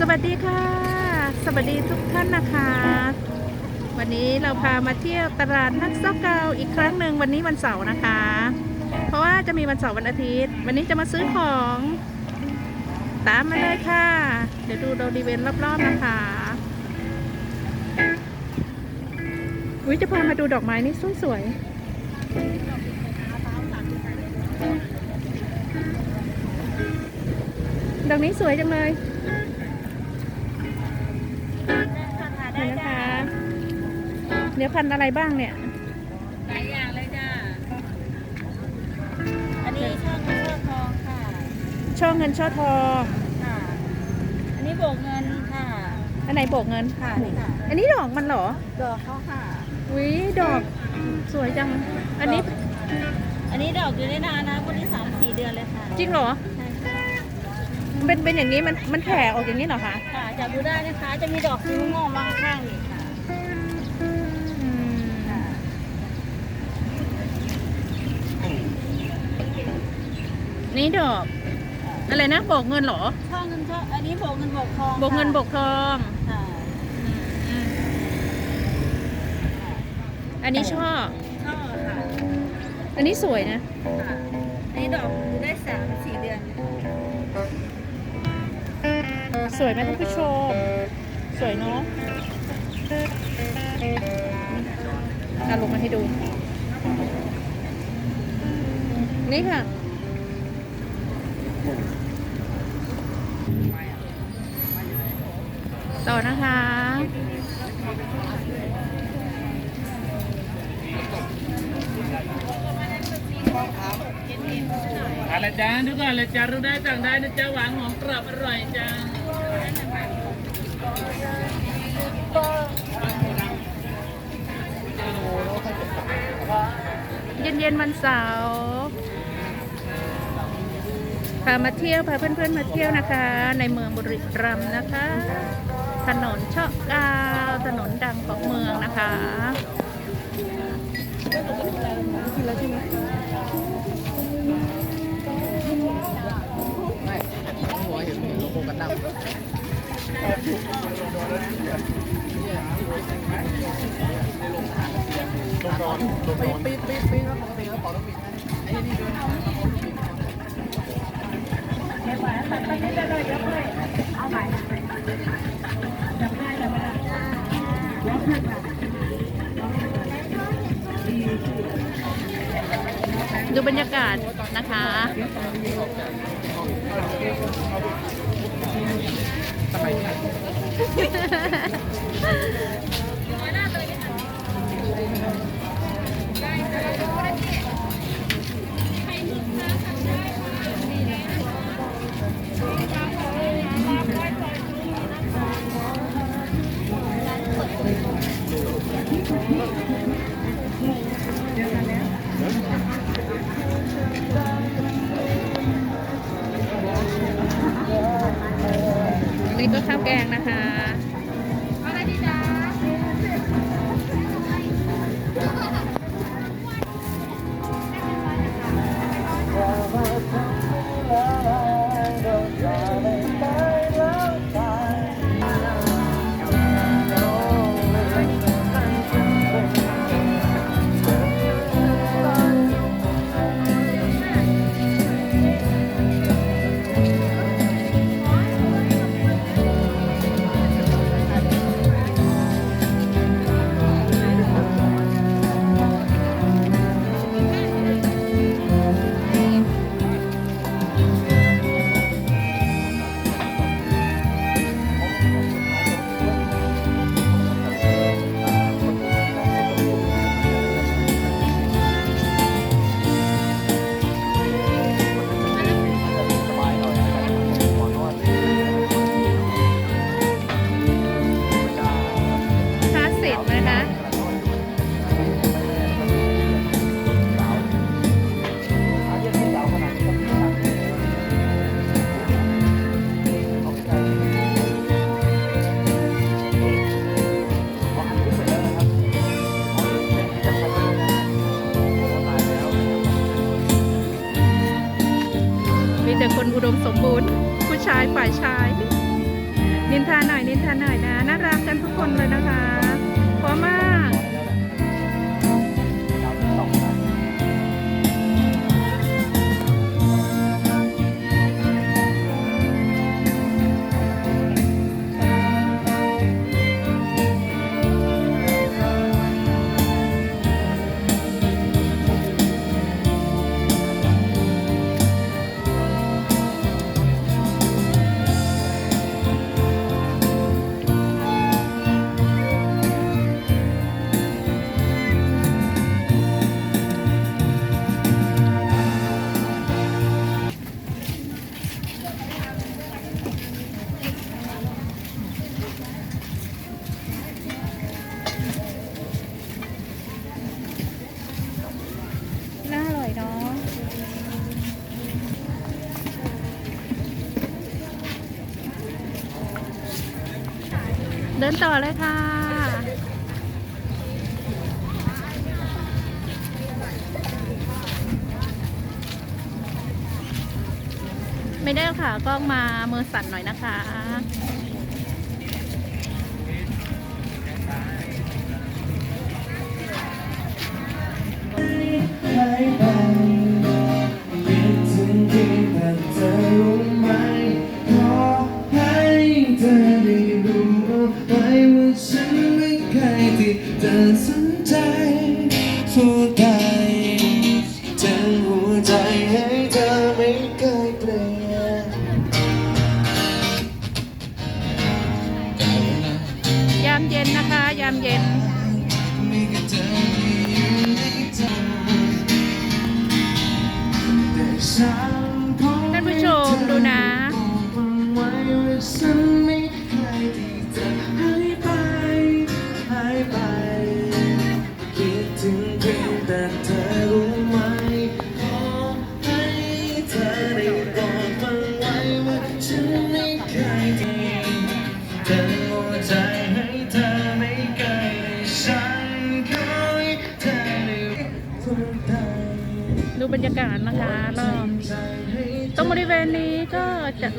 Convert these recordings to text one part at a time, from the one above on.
สวัสดีค่ะ สวัสดีทุกท่านนะคะ วันนี้เราพามาเที่ยวตลาดนัดซอกเกาอีกครั้งหนึ่งวันนี้วันเสาร์นะคะ เพราะว่าจะมีวันเสาร์วันอาทิตย์ วันนี้จะมาซื้อของตามมาเลยค่ะ เดี๋ยวดูบริเวณรอบๆนะคะวิจะพามาดูดอกไม้นี่สวยๆดอกนี้สวยจังเลย นี่นะจ้าคะเดี๋ยวพันธุ์อะไรบ้างเนี่ย หลายอย่างเลยจ้า อันนี้ช่องเชือกทองค่ะ ช่อเงินช่อทองค่ะ อันนี้โบกเงินค่ะ อันไหนโบกเงินค่ะนี่ค่ะ อันนี้ดอกมันเหรอ ดอกเขาค่ะวิดอกสวยจัง อันนี้ อันนี้ดอกอยู่ได้นานนะวันที่สามสี่เดือนเลยค่ะ จริงเหรอใช่ค่ะ เป็นเป็นอย่างนี้มันมันแผ่ออกอย่างนี้เหรอคะค่ะจับดูได้นะคะ จะมีดอกสีม่วงมาข้างๆนี่ค่ะอืมค่ะนี่ดอกอะไรนะโบกเงินเหรอช่องเงินช่องอันนี้โบกเงินโบกทองโบกเงินโบกทองค่ะอืมอันนี้ช่อช่องค่ะอันนี้สวยนะ ค่ะอันนี้ดอกอยู่ได้สาม สวยไหมท่านผู้ชม สวยเนาะเอาลงมาให้ดู นี่ค่ะ ต่อนะคะ อะไรจ้าดูก่อนเลยจ้ารู้ได้สั่งได้นะจ้าหวานหอมกรอบอร่อยจ้า เย็นๆวันเสาร์พามาเที่ยวพาเพื่อนๆมาเที่ยวนะคะ ในเมืองบุรีรัมย์นะคะ ถนนชอกกาวถนนดังของเมืองนะคะ ลมดอนลมดอนปี๊ปปี๊ปปี๊ปแล้วก็ตัวเองก็ปลอดภัยนะเอาใหม่สัตว์ปี๊ดๆเยอะเลยเอาใหม่จับได้แต่ไม่ได้ร้อนสุดอะดูบรรยากาศนะคะ 哈哈哈。ินนะคะมีแต่คนอุดมสมบูรณ์ ผู้ชายฝ่ายชาย นินทาหน่อยนินทาหน่อยนะ น่ารักกันทุกคนเลยนะคะ พร้ ดินต่อเลยค่ะ ไม่ได้ค่ะกล้องมามือสั่นหน่อยนะคะไป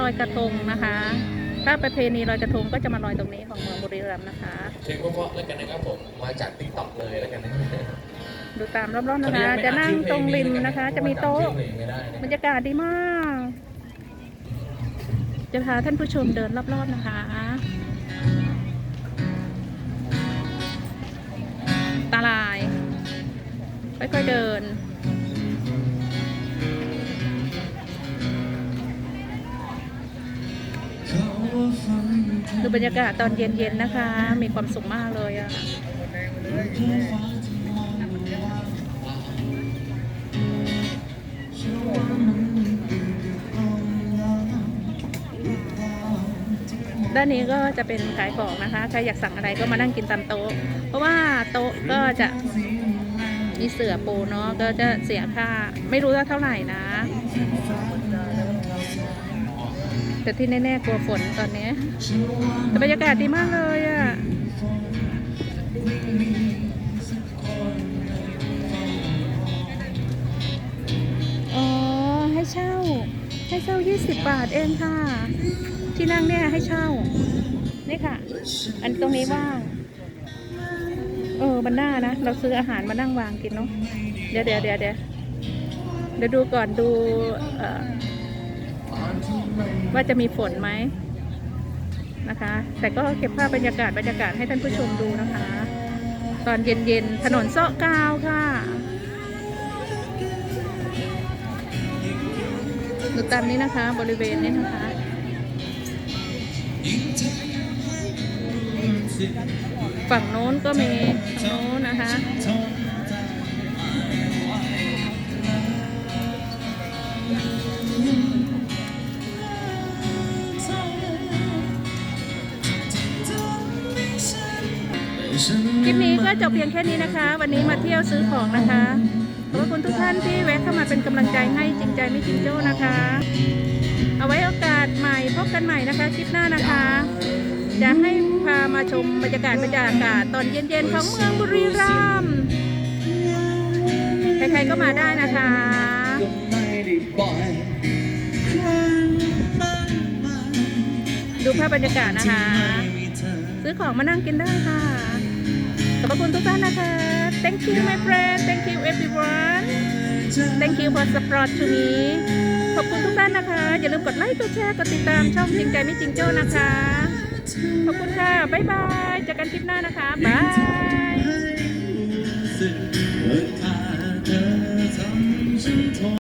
ลอยกระทงนะคะ ถ้าประเพณีลอยกระทงก็จะมาลอยตรงนี้ของเมืองบุรีรัมย์นะคะเพลงเพราะๆแล้วกันนะครับผมมาจากติ๊กต็อกเลยแล้วกันนะดูตามรอบๆนะคะ จะนั่งตรงริมนะคะ จะมีโต๊ะบรรยากาศดีมาก จะพาท่านผู้ชมเดินรอบๆนะคะ ตาลาย ค่อยๆเดิน ดูบรรยากาศตอนเย็นๆนะคะ มีความสุขมากเลยอะด้านนี้ก็จะเป็นขายของนะคะ ใครอยากสั่งอะไรก็มานั่งกินตามโต๊ะ เพราะว่าโต๊ะก็จะมีเสือปูเนาะ ก็จะเสียค่า ไม่รู้ว่าเท่าไหร่นะ แต่ที่แน่ๆกลัวฝนตอนนี้แต่บรรยากาศดีมากเลยอะ่ะอ๋อให้เช่า ให้เช่า 20 บาทเองค่ะ ที่นั่งเนี่ยให้เช่า นี่ค่ะ อันตรงนี้ว่าง เออมันน่านะ เราซื้ออาหารมานั่งวางกินเนาะเดี๋ยวเดี๋ยวเดี๋ยวเดี๋ยวดูก่อนดูเอ่อ ว่าจะมีฝนไหมนะคะ แต่ก็เก็บภาพบรรยากาศบรรยากาศให้ท่านผู้ชมดูนะคะ ตอนเย็นๆถนนเซาะกาวค่ะดูตามนี้นะคะบริเวณนี้นะคะฝั่งโน้นก็มีฝั่งโน้นนะคะ คลิปนี้ก็จบเพียงแค่นี้นะคะ วันนี้มาเที่ยวซื้อของนะคะขอบคุณทุกท่านที่แวะเข้ามาเป็นกำลังใจให้จริงใจไม่จริงโจ้นะคะ เอาไว้โอกาสใหม่พบกันใหม่นะคะคลิปหน้านะคะ จะให้พามาชมบรรยากาศบรรยากาศตอนเย็นๆของเมืองบุรีรัมย์ใครๆก็มาได้นะคะดูภาพบรรยากาศนะคะ ซื้อของมานั่งกินได้ค่ะ ขอบคุณทุกท่านนะคะ thank you my friend thank you everyone thank you for support to me ขอบคุณทุกท่านนะคะ อย่าลืมกดไลค์กดแชร์กดติดตามช่องจริงใจไม่จริงโจ้นะคะ ขอบคุณค่ะ บ๊ายบายเจอกันคลิปหน้านะคะบาย